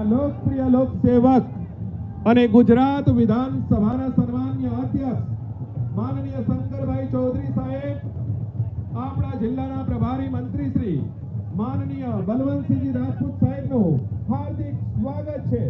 વિસ્તારના લોકપ્રિય લોકસેવક અને ગુજરાત વિધાનસભાના સન્માન્ય અધ્યક્ષ માનનીય શંકરભાઈ ચૌધરી સાહેબ, આપણા જિલ્લાના પ્રભારી મંત્રી શ્રી માનનીય બલવંતસિંહજી રાજપૂત સાહેબનું હાર્દિક સ્વાગત છે.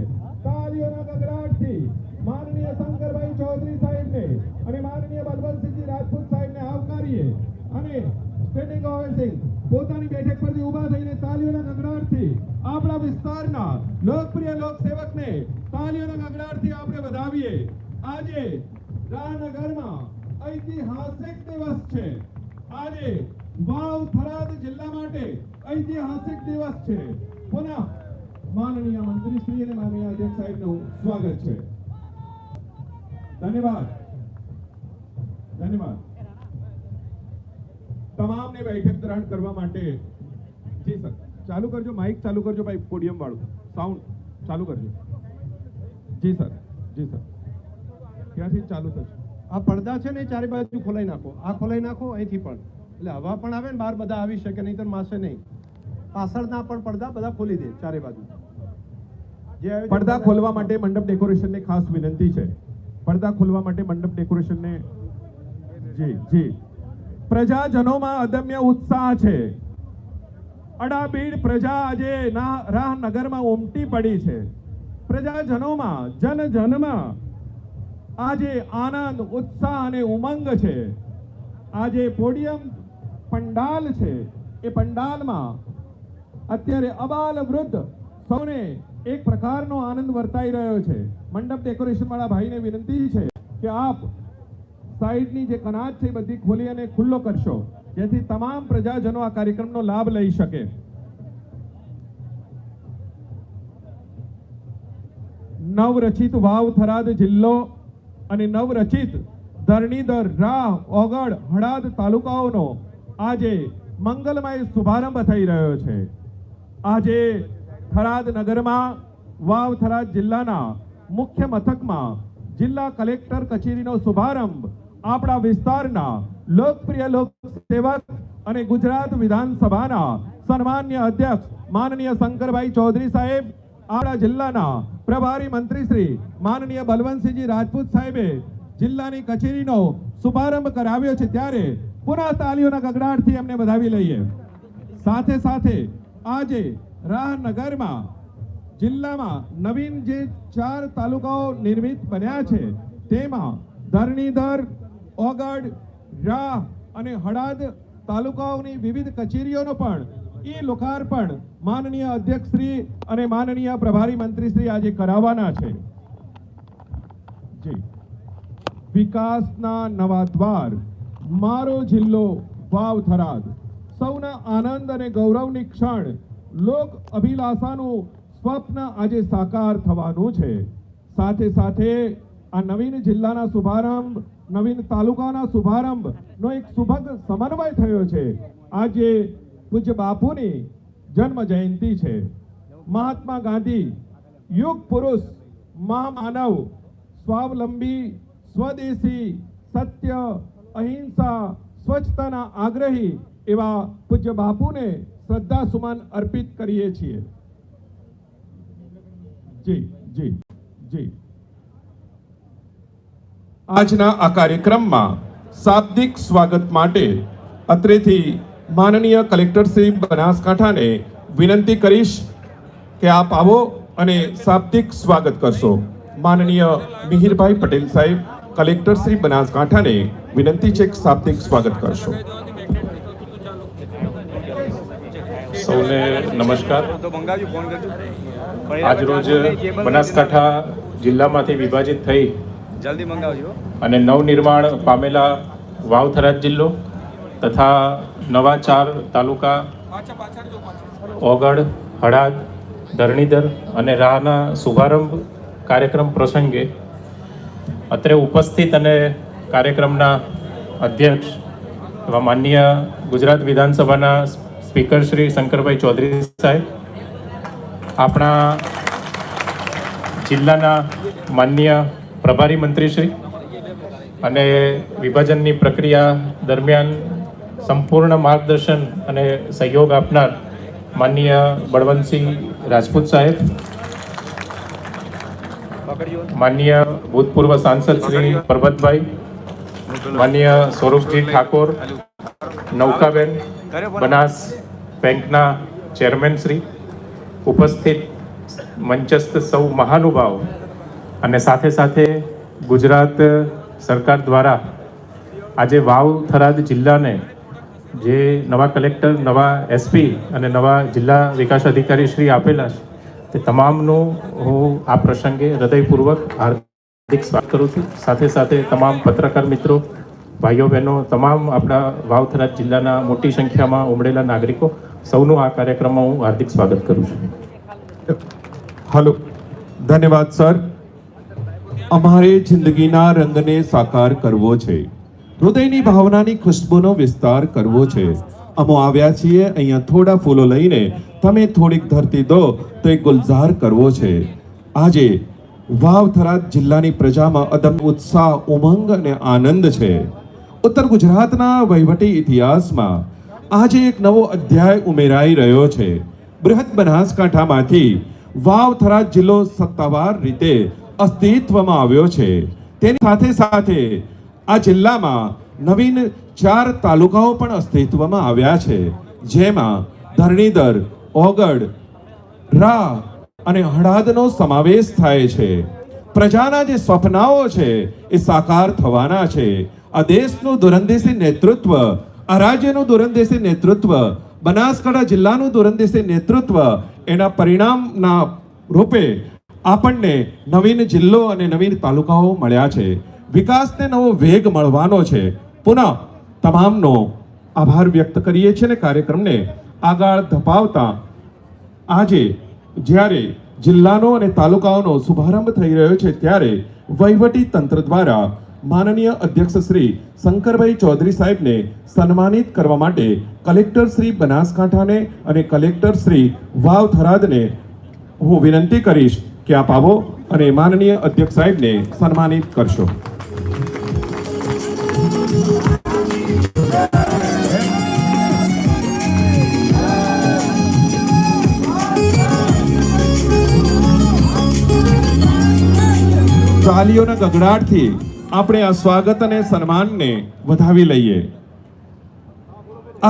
તાલીઓના ગગડાટથી માનનીય શંકરભાઈ ચૌધરી સાહેબને અને માનનીય બલવંતસિંહજી રાજપૂત સાહેબને આવકારીએ અને સ્ટેન્ડિંગ ઓવેશિંગ પોતાની બેઠક પરથી ઊભા થઈને તાલીઓના ગગડાટથી આપણા વિસ્તારના લોકપ્રિય લોકસેવકને તાલીઓના ગગડાટથી આપણે વધાવીએ. આજે રાહનગરમાં ઐતિહાસિક દિવસ છે. આજે વાવ થરાદ જિલ્લા માટે ઐતિહાસિક દિવસ છે. પુનઃ માનનીય મંત્રી શ્રી અને માનનીય અધ્યક્ષ સાહેબનું સ્વાગત છે. ધન્યવાદ. ધન્યવાદ. તમામને બેઠક ગ્રહણ કરવા માટે. જી સર. ચાલુ કરજો માઇક ચાલુ કરજો ભાઈ પોડિયમ વાળું. સાઉન્ડ ચાલુ કરજો. જી સર જી સર. ક્યાંથી ચાલુ થશે. આ પડદા છે ને ચારે બાજુ ખોલાઈ નાખો. આ ખોલાઈ નાખો અહીંથી પણ. એટલે હવા પણ આવે ને બહાર બધા આવી શકે નહીં તો માસે નહીં. પાછળના પણ પડદા બધા ખોલી દે ચારે બાજુ. પડદા ખોલવા માટે મંડપ ડેકોરેશનને ખાસ વિનંતી છે. પડદા ખોલવા માટે મંડપ ડેકોરેશનને જી જી. પ્રજાજનોમાં અદમ્ય ઉત્સાહ છે. અડાબીડ પ્રજા આજે ના, રાહનગરમાં ઉમટી પડી છે. પ્રજાજનોમાં જન જનમાં આજે આનંદ, ઉત્સાહ અને ઉમંગ છે. આજે પોડિયમ પંડાલ છે. એ પંડાલમાં અત્યારે અબાલ વૃદ્ધ સૌને એક પ્રકારનો આનંદ વર્તાઈ રહ્યો છે. મંડપ ડેકોરેશનવાળા ભાઈને વિનંતી છે કે આપ સાઈડની જે કનાજ છે એ બધી ખોલી અને ખુલ્લો કરશો, જેથી તમામ પ્રજાજનો આ કાર્યક્રમનો લાભ લઈ શકે. નવરચિત વાવ થરાદ જિલ્લો અને નવરચિત ધરણીધર રાહ ઓગળ, હળાદ તાલુકાઓનો આજે મંગલમય શુભારંભ થઈ રહ્યો છે. આજે થરાદ નગરમાં, વાવ થરાદ જિલ્લાના મુખ્ય મથકમાં જિલ્લા કલેક્ટર કચેરીનો શુભારંભ આપણા વિસ્તારના લોકપ્રિય લોકસેવક અને ગુજરાત વિધાનસભાના સન્માન્ય અધ્યક્ષ માનનીય શંકરભાઈ ચૌધરી સાહેબ, આપણા જિલ્લાના પ્રભારી મંત્રી શ્રી માનનીય બલવંતસિંહજી રાજપૂત સાહેબે જિલ્લાની કચેરીનો શુભારંભ કરાવ્યો છે. ત્યારે પુનઃ તાલીઓના ગગડાટથી એમને વધાવી લઈએ. સાથે સાથે આજે રાહનગરમાં જિલ્લામાં નવીન જે ચાર તાલુકાઓ નિર્મિત બન્યા છે, તેમાં ધરણીધર ઓગડ, રાહ અને હડાદ તાલુકાઓની વિવિધ કચેરીઓનો પણ એ લોકાર્પણ માનનીય અધ્યક્ષ શ્રી અને માનનીય પ્રભારી મંત્રી શ્રી આજે કરાવવાના છે. વિકાસના નવા દ્વાર, મારો જિલ્લો વાવ થરાદ સૌના આનંદ અને ગૌરવની ક્ષણ, લોક અભિલાષાનું સ્વપ્ન આજે સાકાર થવાનું છે. સાથે સાથે આ નવીન જિલ્લાના શુભારંભ નવીન તાલુકાના શુભારંભ નો એક સુભગ સમન્વય થયો છે. આજે પૂજ્ય બાપુની જન્મ જયંતિ છે. મહાત્મા ગાંધી યુગ પુરુષ, મહામાનવ, સ્વાવલંબી, સ્વદેશી, સત્ય, અહિંસા, સ્વચ્છતાના આગ્રહી એવા પૂજ્ય બાપુને શ્રદ્ધા સુમાન અર્પિત કરીએ છીએ. જી જી જી. આજના આ કાર્યક્રમમાં શાબ્દિક સ્વાગત માટે અત્રેથી માનનીય કલેક્ટર શ્રી બનાસકાંઠાને વિનંતી કરીશ કે આપ આવો અને શાબ્દિક સ્વાગત કરશો. માનનીય મિહિરભાઈ પટેલ સાહેબ કલેક્ટર શ્રી બનાસકાંઠાને વિનંતી છે કે શાબ્દિક સ્વાગત કરશો. સૌને નમસ્કાર. આજરોજ બનાસકાંઠા જિલ્લામાંથી વિભાજિત થઈ જલ્દી મંગાવજો. અને નવનિર્માણ પામેલા વાવથરા જિલ્લો તથા નવા ચાર તાલુકા ઓગળ હળાદ, ધરણીધર અને રાહના શુભારંભ કાર્યક્રમ પ્રસંગે અત્રે ઉપસ્થિત અને કાર્યક્રમના અધ્યક્ષ એવા માનનીય ગુજરાત વિધાનસભાના સ્પીકર શ્રી શંકરભાઈ ચૌધરી સાહેબ, આપણા જિલ્લાના માન્ય પ્રભારી મંત્રી શ્રી અને વિભાજનની પ્રક્રિયા દરમિયાન સંપૂર્ણ માર્ગદર્શન અને સહયોગ આપનાર માનનીય બળવંતસિંહ રાજપૂત સાહેબ, માનનીય ભૂતપૂર્વ સાંસદ શ્રી પરબતભાઈ, માનનીય સ્વરૂપજી ઠાકોર, નૌકાબેન, બનાસ બેંકના ચેરમેન શ્રી, ઉપસ્થિત મંચસ્થ સૌ મહાનુભાવો અને સાથે સાથે ગુજરાત સરકાર દ્વારા આજે વાવ થરાદ જિલ્લાને જે નવા કલેક્ટર, નવા એસપી અને નવા જિલ્લા વિકાસ અધિકારી શ્રી આપેલા છે, તે તમામનું હું આ પ્રસંગે હૃદયપૂર્વક હાર્દિક સ્વાગત કરું છું. સાથે સાથે તમામ પત્રકાર મિત્રો, ભાઈઓ, બહેનો, તમામ આપણા વાવથરાજ જિલ્લાના મોટી સંખ્યામાં ઉમળેલા નાગરિકો, સૌનું આ કાર્યક્રમમાં હું હાર્દિક સ્વાગત કરું છું. હલો. ધન્યવાદ, સર. અમારે જિંદગીના રંગને સાકાર કરવો છે. હૃદયની ભાવનાની ખુશ્બુનો વિસ્તાર કરવો છે. અમો આવ્યા છીએ અહીંયા થોડા ફૂલો લઈને. તમે થોડીક ધરતી દો તો એક ગુલઝાર કરવો છે. આજે વાવ થરાદ જિલ્લાની પ્રજામાં અદમ ઉત્સાહ, ઉમંગ અને આનંદ છે. ઉત્તર ગુજરાતના વહીવટી ઇતિહાસમાં આજે એક નવો અધ્યાય ઉમેરાઈ રહ્યો છે. બૃહદ બનાસકાંઠામાંથી વાવ થરાદ જિલ્લો સત્તાવાર રીતે અસ્તિત્વમાં આવ્યો છે. તેની સાથે સાથે આ જિલ્લામાં નવીન ચાર તાલુકાઓ પણ અસ્તિત્વમાં આવ્યા છે. જેમાં ધરણીધર, ઓગડ, રા અને હળાદનો સમાવેશ થાય છે. પ્રજાના જે સ્વપ્નાઓ છે એ સાકાર થવાના છે. આ દેશનું દુરંદેશી નેતૃત્વ, આ રાજ્યનું દુરંદેશી નેતૃત્વ, બનાસકાંઠા જિલ્લાનું દુરંદેશી નેતૃત્વ, એના પરિણામના રૂપે આપણને નવીન જિલ્લો અને નવીન તાલુકાઓ મળ્યા છે. વિકાસને નવો વેગ મળવાનો છે. પુનઃ તમામનો આભાર વ્યક્ત કરીએ છીએ ને કાર્યક્રમને આગળ ધપાવતા આજે જ્યારે જિલ્લાનો અને તાલુકાઓનો શુભારંભ થઈ રહ્યો છે ત્યારે વહીવટી તંત્ર દ્વારા માનનીય અધ્યક્ષ શ્રી શંકરભાઈ ચૌધરી સાહેબને સન્માનિત કરવા માટે કલેક્ટર શ્રી બનાસકાંઠાને અને કલેક્ટર શ્રી વાવ થરાદને હું વિનંતી કરીશ કે આપ આવો અને માનનીય અધ્યક્ષ સાહેબને સન્માનિત કરશો. તાલીઓના ગગડાટથી આપણે આ સ્વાગત અને સન્માનને વધાવી લઈએ.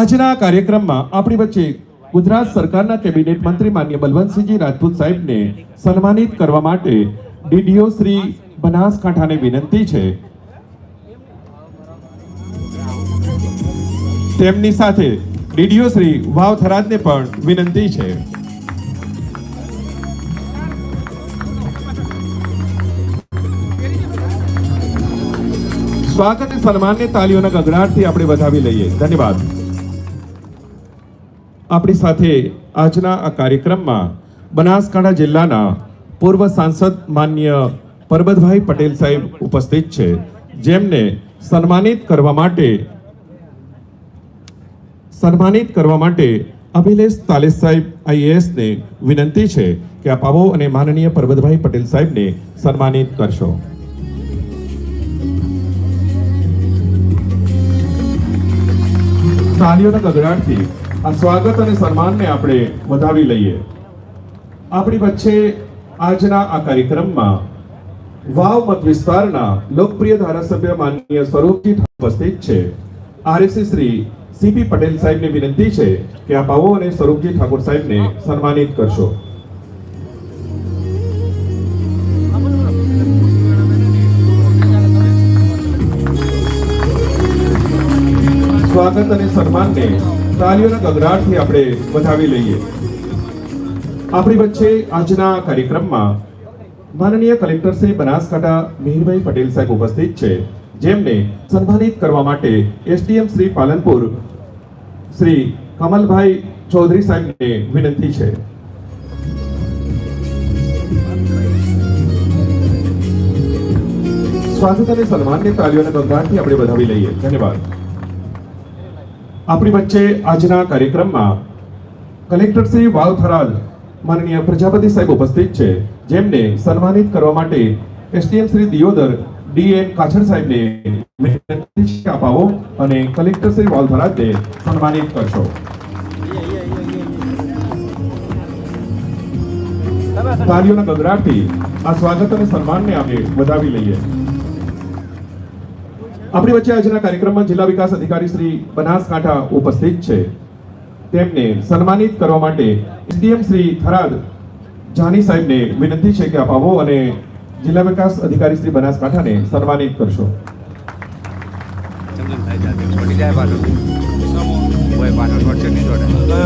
આજના કાર્યક્રમમાં આપણી વચ્ચે ગુજરાત સરકારના કેબિનેટ મંત્રી માન્ય બલવંતસિંહજી રાજપૂત સાહેબને સન્માનિત કરવા માટે ડીડીઓ શ્રી બનાસકાંઠાને વિનંતી છે. તેમની સાથે ડીડીઓ શ્રી વાવ થરાદને પણ વિનંતી છે. સ્વાગત અને સન્માનને તાલીઓના ગગડાટથી આપણે વધાવી લઈએ. ધન્યવાદ. આપણી સાથે આજના આ કાર્યક્રમમાં બનાસકાંઠા જિલ્લાના પૂર્વ સાંસદ માન્ય પરબતભાઈ પટેલ સાહેબ ઉપસ્થિત છે, જેમને સન્માનિત કરવા માટે સન્માનિત કરવા માટે અભિલેષ તાલેસ સાહેબ આઈએએસને વિનંતી છે કે આપ આવો અને માનનીય પરબતભાઈ પટેલ સાહેબને સન્માનિત કરશો. તાલીઓના ગગડાટથી આ સ્વાગત અને સન્માનને આપણે વધાવી લઈએ. આપણી વચ્ચે આજના આ કાર્યક્રમમાં વાવ મત વિસ્તારના લોકપ્રિય ધારાસભ્ય માનનીય સ્વરૂપજી ઉપસ્થિત છે. આરએસસી શ્રી સીપી પટેલ સાહેબને વિનંતી છે કે આપ આવો અને સ્વરૂપજી ઠાકોર સાહેબને સન્માનિત કરશો. સ્વાગત અને સન્માનને તાલીઓના ગગડાટથી આપણે વધાવી લઈએ. આપણી વચ્ચે આજના કાર્યક્રમમાં માનનીય કલેક્ટર શ્રી બનાસકાંઠા મિહિરભાઈ પટેલ સાહેબ ઉપસ્થિત છે, જેમને સન્માનિત કરવા માટે એસડીએમ શ્રી પાલનપુર શ્રી કમલભાઈ ચૌધરી સાહેબને વિનંતી છે. સ્વાગત અને સન્માનની તાલીઓના ગગડાટથી આપણે વધાવી લઈએ. ધન્યવાદ. આપણી વચ્ચે આજના કાર્યક્રમમાં કલેક્ટર શ્રી વાવ માનનીય પ્રજાપતિ સાહેબ ઉપસ્થિત છે, જેમને સન્માનિત કરવા માટે એસટીએમ શ્રી દિયોદર, ડીએન કાછડ સાહેબને આવો અને કલેક્ટર શ્રી વાવ સન્માનિત કરશો. તાળીઓના ગગડાટથી આ સ્વાગત અને સન્માનને આપણે વધાવી લઈએ. આપણી વચ્ચે આજના કાર્યક્રમમાં જિલ્લા વિકાસ અધિકારી શ્રી બનાસકાંઠા ઉપસ્થિત છે. તેમને સન્માનિત કરવા માટે એસડીએમ શ્રી થરાદ જાની સાહેબને વિનંતી છે કે આપ આવો અને જિલ્લા વિકાસ અધિકારી શ્રી બનાસકાંઠાને સન્માનિત કરશો.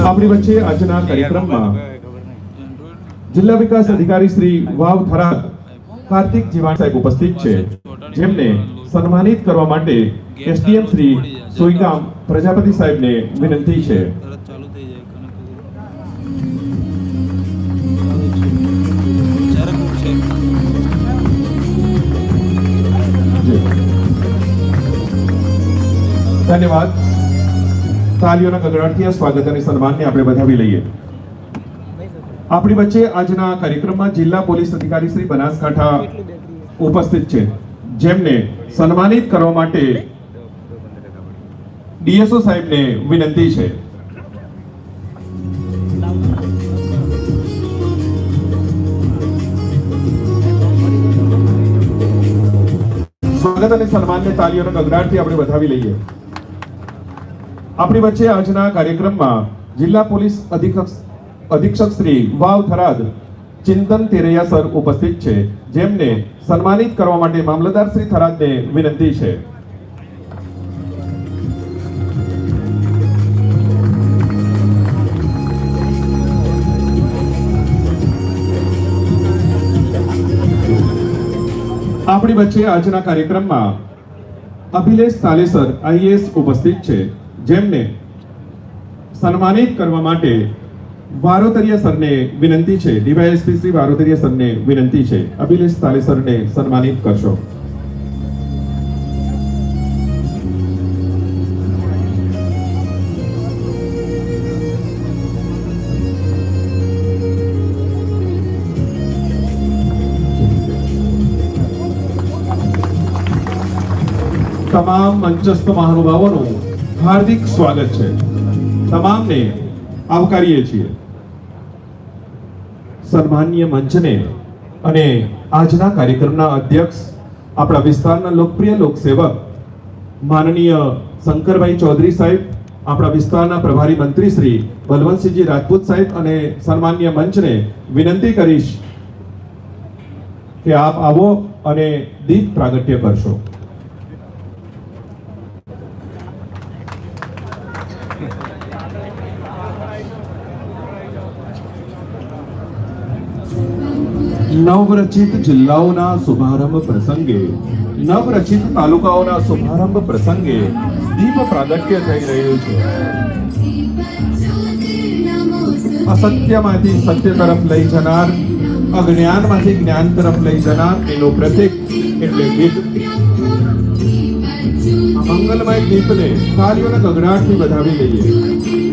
આપણી વચ્ચે આજના કાર્યક્રમમાં જિલ્લા વિકાસ અધિકારી શ્રી વાવ થરાદ કાર્તિક જીવાણ સાહેબ ઉપસ્થિત છે. જેમને સન્માનિત કરવા માટે એસડીએમ શ્રી સોઈગામ પ્રજાપતિ સાહેબને વિનંતી છે. ધન્યવાદ. તાલીઓના ગગડાટથી સ્વાગત અને સન્માનને આપણે વધાવી લઈએ. આપણી વચ્ચે આજના કાર્યક્રમમાં જિલ્લા પોલીસ અધિકારી શ્રી બનાસકાંઠા ઉપસ્થિત છે. જેમને સન્માનિત કરવા માટે ડીએસઓ સાહેબને વિનંતી છે. સ્વાગત અને સન્માનને તાલીઓના ગગડાટથી આપણે વધાવી લઈએ. આપણી વચ્ચે આજના કાર્યક્રમમાં જિલ્લા પોલીસ અધિક્ષક અધિક્ષક શ્રી વાવ થરાદ ચિંતન તેરૈયા સર ઉપસ્થિત છે, જેમને સન્માનિત કરવા માટે મામલતદાર શ્રી થરાદને વિનંતી છે. આપણી વચ્ચે આજના કાર્યક્રમમાં અભિલેષ તાલેસર આઈએએસ ઉપસ્થિત છે, જેમને સન્માનિત કરવા માટે વારોતરિયા સરને વિનંતી છે. ડીવાયએસપી શ્રી વારોતરિયા સરને વિનંતી છે. અભિલેશ તાલેસરને સન્માનિત કરશો. તમામ મંચસ્થ મહાનુભાવોનું હાર્દિક સ્વાગત છે. તમામને આવકારીએ છીએ. સન્માનીય મંચને અને આજના કાર્યક્રમના અધ્યક્ષ, આપણા વિસ્તારના લોકપ્રિય લોકસેવક, માનનીય શંકરભાઈ ચૌધરી સાહેબ, આપણા વિસ્તારના પ્રભારી મંત્રી શ્રી બલવંતસિંહજી રાજપૂત સાહેબ અને સન્માનીય મંચને વિનંતી કરીશ કે આપ આવો અને દીપ પ્રાગટ્ય કરશો. નવરચિત જિલ્લાઓના શુભારંભ પ્રસંગે, નવરચિત તાલુકાઓના શુભારંભ પ્રસંગે દીપ પ્રાગટ્ય થઈ રહ્યું છે. અસત્યમાંથી સત્ય તરફ લઈ જનાર, અજ્ઞાનમાંથી જ્ઞાન તરફ લઈ જનાર એનું પ્રતીક એટલે દીપ. મંગલમય દીપને કાર્યોના ગગડાટથી વધાવી લઈએ.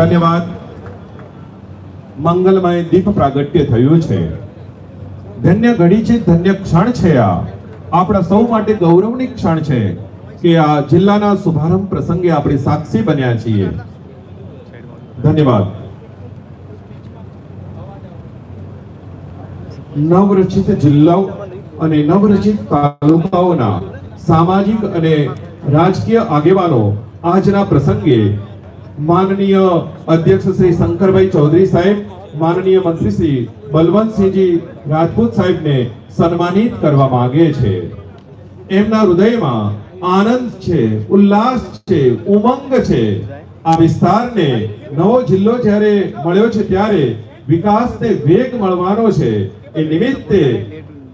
ધન્યવાદ. મંગલમય દીપ પ્રાગટ્ય થયું છે. ધન્ય ઘડી છે, ધન્ય ક્ષણ છે આ. આપણા સૌ માટે ગૌરવની ક્ષણ છે કે આ જિલ્લાના શુભારંભ પ્રસંગે આપણે સાક્ષી બન્યા છીએ. ધન્યવાદ. નવરચિત જિલ્લાઓ અને નવરચિત તાલુકાઓના સામાજિક અને રાજકીય આગેવાનો આજના પ્રસંગે માનનીય અધ્યક્ષ શ્રી શંકરભાઈ ચૌધરી સાહેબ, માનનીય મંત્રી શ્રી બલવંતસિંહજી રાજપૂત સાહેબને સન્માનિત કરવા માંગે છે. એમના હૃદયમાં આનંદ છે, ઉલ્લાસ છે, ઉમંગ છે. આ વિસ્તારને નવો જિલ્લો જ્યારે મળ્યો છે ત્યારે વિકાસને વેગ મળવાનો છે. એ નિમિત્તે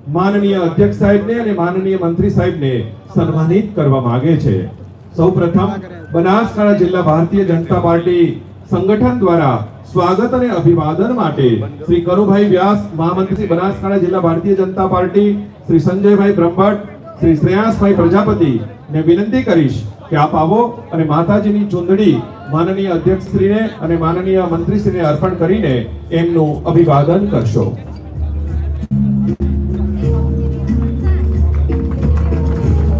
માનનીય અધ્યક્ષ સાહેબને અને માનનીય મંત્રી સાહેબને સન્માનિત કરવા માંગે છે. સૌપ્રથમ બનાસકાંઠા જિલ્લા ભારતીય જનતા પાર્ટી સંગઠન દ્વારા સ્વાગત અને અભિવાદન માટે શ્રી કરુભાઈ વ્યાસ, મહામંત્રી બનાસકાંઠા જિલ્લા ભારતીય જનતા પાર્ટી, શ્રી સંજયભાઈ બ્રહ્મભટ્ટ, શ્રી શ્રેયાસભાઈ પ્રજાપતિ ને વિનંતી કરીશ કે આપ આવો અને માતાજીની ચૂંદડી માનનીય અધ્યક્ષશ્રીને અને માનનીય મંત્રીશ્રીને અર્પણ કરીને એમનું અભિવાદન કરશો.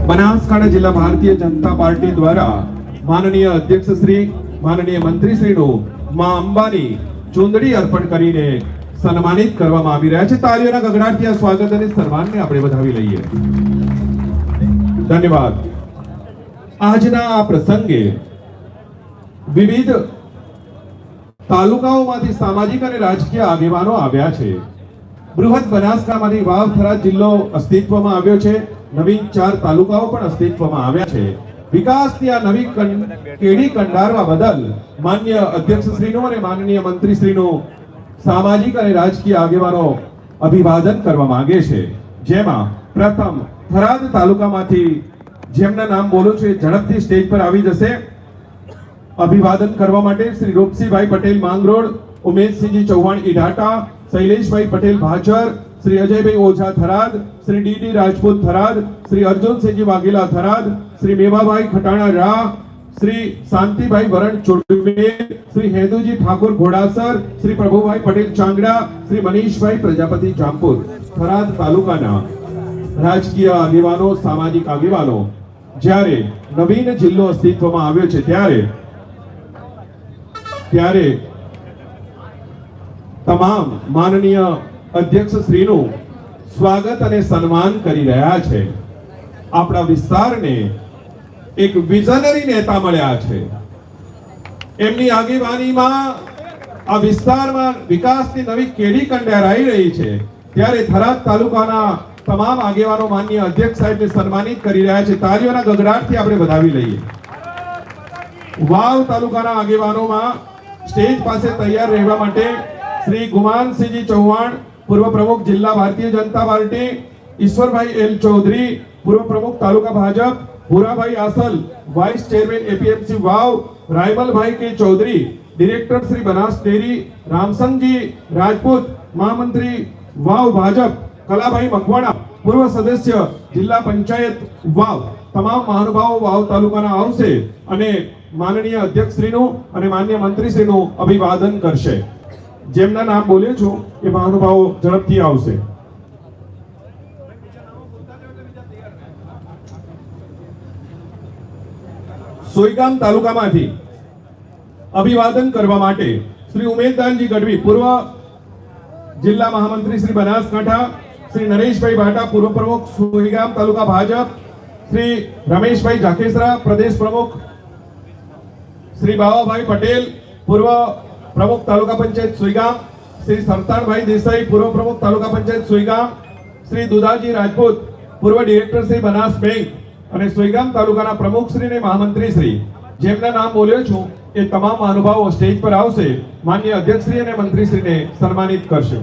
બનાસકાંઠા જિલ્લા ભારતીય જનતા પાર્ટી દ્વારા માનનીય અધ્યક્ષ શ્રી, માનનીય મંત્રી શ્રીનું મા અંબાની ચૂંદડી અર્પણ કરીને સન્માનિત કરવામાં આવી રહ્યા છે. તાળીઓના ગગડાટથી આ સ્વાગત અને સન્માનને આપણે વધાવી લઈએ. ધન્યવાદ. આજના આ પ્રસંગે વિવિધ તાલુકાઓમાંથી સામાજિક અને રાજકીય આગેવાનો આવ્યા છે. બૃહદ બનાસકાંઠામાંથી વાવથરા જિલ્લો અસ્તિત્વમાં આવ્યો છે. નવીન ચાર તાલુકાઓ પણ અસ્તિત્વમાં આવ્યા છે. વિકાસની આ નવી કેડી કંડારવા બદલ માન્ય અધ્યક્ષશ્રીનો અને માનનીય મંત્રીશ્રીનો સામાજિક અને રાજકીય આગેવાનો અભિવાદન કરવા માંગે છે. જેમાં પ્રથમ થરાદ તાલુકામાંથી જેમના નામ બોલું છું ઝડપથી સ્ટેજ પર આવી જશે. અભિવાદન કરવા માટે શ્રી રૂપસિંહભાઈ પટેલ માંગરોળ, ઉમેશસિંહજી ચૌહાણ ઈઢાટા, શૈલેષભાઈ પટેલ ભાચર શ્રી અજયભાઈ ઓઝા થરાદ, શ્રી ડીડી રાજપૂત થરાદ, શ્રી અર્જુનસિંહજી વાઘેલા થરાદ, શ્રી મેવાભાઈ ખટાણા રા શ્રી શાંતિભાઈ વરણ ચુડવે શ્રી હેદુજી ઠાકોર ઘોડાસર, શ્રી પ્રભુભાઈ પટેલ ચાંગડા, શ્રી મનીષભાઈ પ્રજાપતિ જામપુર, થરાદ તાલુકાના રાજકીય આગેવાનો, સામાજિક આગેવાનો. જ્યારે નવીન જિલ્લો અસ્તિત્વમાં આવ્યો છે, ત્યારે ત્યારે તમામ માનનીય અધ્યક્ષ શ્રીનું સ્વાગત અને સન્માન કરી રહ્યા છે. આપણા વિસ્તારને એક વિઝનરી નેતા મળ્યા છે. એમની આગેવાનીમાં આ વિસ્તારમાં વિકાસની નવી કેડી કંડેરાઈ રહી છે. ત્યારે થરાદ તાલુકાના તમામ આગેવાનો માન્ય અધ્યક્ષ સાહેબને સન્માનિત કરી રહ્યા છે. તાળીઓના ગગડાટથી આપણે વધાવી લઈએ. વાવ તાલુકાના આગેવાનોમાં સ્ટેજ પાસે તૈયાર રહેવા માટે શ્રી ગુમાનસિંહજી ચૌહાણ પૂર્વ પ્રમુખ જિલ્લા ભારતીય જનતા પાર્ટી, ઈશ્વરભાઈ એલ ચૌધરી, પૂર્વ પ્રમુખ તાલુકા Bhajap, Bhurabhai Asal, vice chairman APMC Vav, Raymalbhai K Chaudhary, director Shri Banas Dairy, Ramsangji, Rajput, મહામંત્રી વાવ ભાજપ, કલાભાઈ મકવાણા, પૂર્વ સદસ્ય જિલ્લા પંચાયત વાવ, તમામ મહાનુભાવો વાવ તાલુકાના આવશે અને માનનીય અધ્યક્ષશ્રીનું અને માન્ય મંત્રીશ્રીનું અભિવાદન કરશે. જેમના નામ બોલ્યો છું, એ મહાનુભાવો ઝડપથી આવશે. સોઈગામ તાલુકામાંથી અભિવાદન કરવા માટે શ્રી ઉમેદદાનજી ગઢવી, પૂર્વ જિલ્લા મહામંત્રી શ્રી બનાસકાંઠા, શ્રી નરેશભાઈ ભાટા પૂર્વ પ્રમુખ સોઈગામ તાલુકા ભાજપ, શ્રી રમેશભાઈ જાખેસરા પ્રદેશ પ્રમુખ શ્રી બાવાભાઈ પટેલ, પૂર્વ પ્રમુખ તાલુકા પંચાયત સુઈગામ, શ્રી સરતાણભાઈ દેસાઈ, પૂર્વ પ્રમુખ તાલુકા પંચાયત સુઈગામ, શ્રી દુદાજી રાજપૂત, પૂર્વ ડિરેક્ટર શ્રી બનાસ બેંક અને સુઈગામ તાલુકાના પ્રમુખ શ્રી અને મહામંત્રી શ્રી. જેમના નામ બોલ્યો છું એ તમામ મહાનુભાવો સ્ટેજ પર આવશે. માન્ય અધ્યક્ષશ્રી અને મંત્રીશ્રીને સન્માનિત કરશે.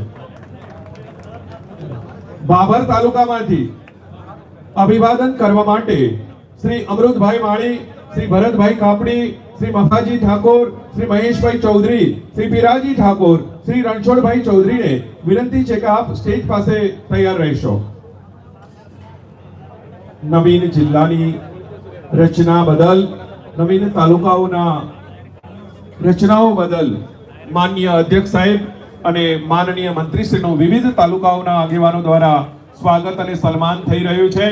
બાબર તાલુકામાંથી અભિવાદન કરવા માટે શ્રી અમૃતભાઈ માળી, શ્રી ભરતભાઈ કાપડી શ્રી મહાજી ઠાકોર, શ્રી મહેશભાઈ ચૌધરી, શ્રી પીરાજી ઠાકોર, શ્રી રણછોડભાઈ ચૌધરીને વિનંતી છે કે આપ સ્ટેજ પાસે તૈયાર રહેશો. નવીન જિલ્લાની રચના બદલ, નવીન તાલુકાઓના રચનાઓ બદલ માન્ય અધ્યક્ષ સાહેબ અને માનનીય મંત્રીશ્રીનું વિવિધ તાલુકાઓના આગેવાનો દ્વારા સ્વાગત અને સન્માન થઈ રહ્યું છે.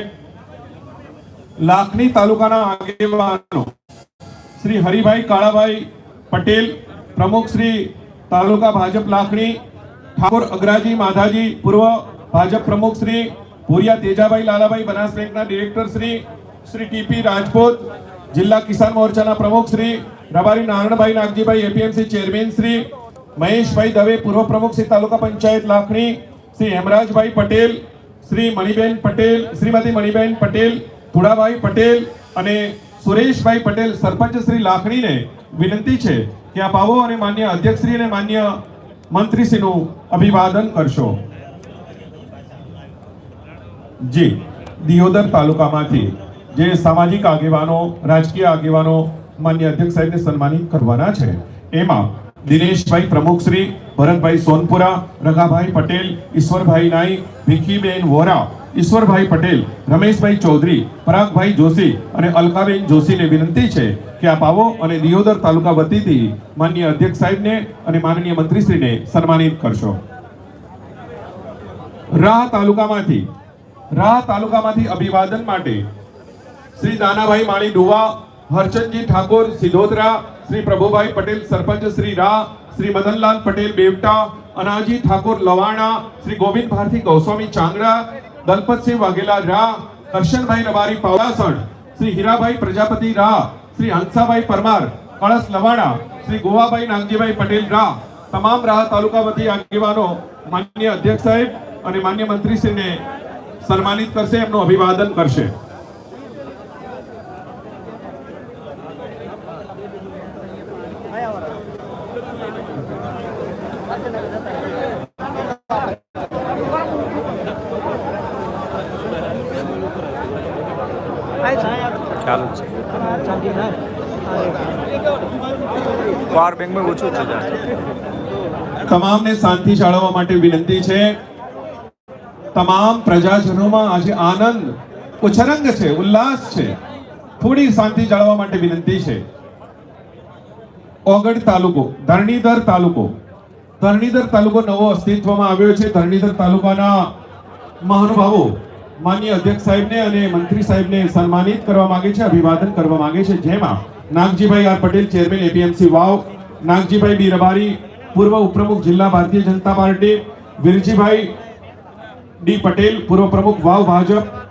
લાખની તાલુકાના આગેવાનો શ્રી હરિભાઈ કાળાભાઈ પટેલ, પ્રમુખ શ્રી તાલુકા ભાજપ લાખણી, ઠાકોર અગ્રાજી માધાજી, પૂર્વ ભાજપ પ્રમુખ શ્રી ભૂરિયા તેજાભાઈ લાલાભાઈ બનાસ બેંકના ડિરેક્ટર શ્રી શ્રી ટીપી રાજપૂત, જિલ્લા કિસાન મોરચાના પ્રમુખ શ્રી, રબારી નારણભાઈ નાગજીભાઈ, એપીએમસી ચેરમેન શ્રી, મહેશભાઈ દવે, પૂર્વ પ્રમુખ શ્રી તાલુકા પંચાયત લાખણી, શ્રી હેમરાજભાઈ પટેલ, શ્રી મણિબેન પટેલ, શ્રીમતી મણિબેન પટેલ ભુડાભાઈ પટેલ અને સુરેશભાઈ પટેલ, સરપંચ શ્રી લાખણીને વિનંતી છે કે આપ આવો અને માન્ય અધ્યક્ષશ્રી અને માન્ય મંત્રીશ્રીનું અભિવાદન કરશો. જી, દિયોદર તાલુકામાંથી જે સામાજિક આગેવાનો, રાજકીય આગેવાનો માન્ય અધ્યક્ષ સાહેબને સન્માનિત કરવાના છે, એમાં દિનેશભાઈ પ્રમુખશ્રી ભરતભાઈ સોનપુરા, રઘાભાઈ પટેલ, ઈશ્વરભાઈ નાઈ, ભીખીબેન વોરા ઈશ્વરભાઈ પટેલ, રમેશભાઈ ચૌધરી, પરાગભાઈ જોશી અને અલકાબેન જોશીને વિનંતી છે કે આપ આવો અને દિયોદર તાલુકા વતીથી માન્ય અધ્યક્ષ સાહેબને અને માનનીય મંત્રીશ્રીને સન્માનિત કરશો. રાહ તાલુકામાંથી રાહ તાલુકામાંથી અભિવાદન માટે શ્રી દાનાભાઈ માણી ડુવા હરચંદજી ઠાકોર, સિધોદરા, શ્રી પ્રભુભાઈ પટેલ, સરપંચ શ્રી રા, શ્રી મદનલાલ પટેલ, બેવટા, અનાજી ઠાકોર, લવાણા, શ્રી ગોવિંદ ભારતી ગૌસ્વામી ચાંગડા દલપતસિંહ વાઘેલા રા કરશનભાઈ રબારી પાવડાસણ શ્રી હીરાભાઈ પ્રજાપતિ રા શ્રી હંસાભાઈ પરમાર, કળશ લવાણા, શ્રી ગોવાભાઈ નાનજીભાઈ પટેલ રા તમામ રાહ તાલુકા વતી આગેવાનો માન્ય અધ્યક્ષ સાહેબ અને માન્ય મંત્રીશ્રીને સન્માનિત કરશે, એમનું અભિવાદન કરશે ચાલુ જ છે તમામને શાંતિ જાળવવા માટે વિનંતી છે. તમામ પ્રજાજનોમાં આજે આનંદ, ઉછરંગ છે, ઉલ્લાસ છે. થોડી શાંતિ જાળવવા માટે વિનંતી છે. ઓગડ તાલુકો, ધરણીધર તાલુકો. ધરણીધર તાલુકો નવો અસ્તિત્વમાં આવ્યો છે. ધરણીધર તાલુકાના મહાનુભાવો માન્ય અધ્યક્ષ સાહેબને અને મંત્રી સાહેબને સન્માનિત કરવા માંગે છે, અભિવાદન કરવા માંગે છે. જેમાં Nagjibhai R Patel, chairman APMC Vav, Nagjibhai B Rabari પૂર્વ ઉપપ્રમુખ જિલ્લા ભારતીય જનતા પાર્ટી, વિરજીભાઈ ડી પટેલ, પૂર્વ પ્રમુખ વાવ ભાજપ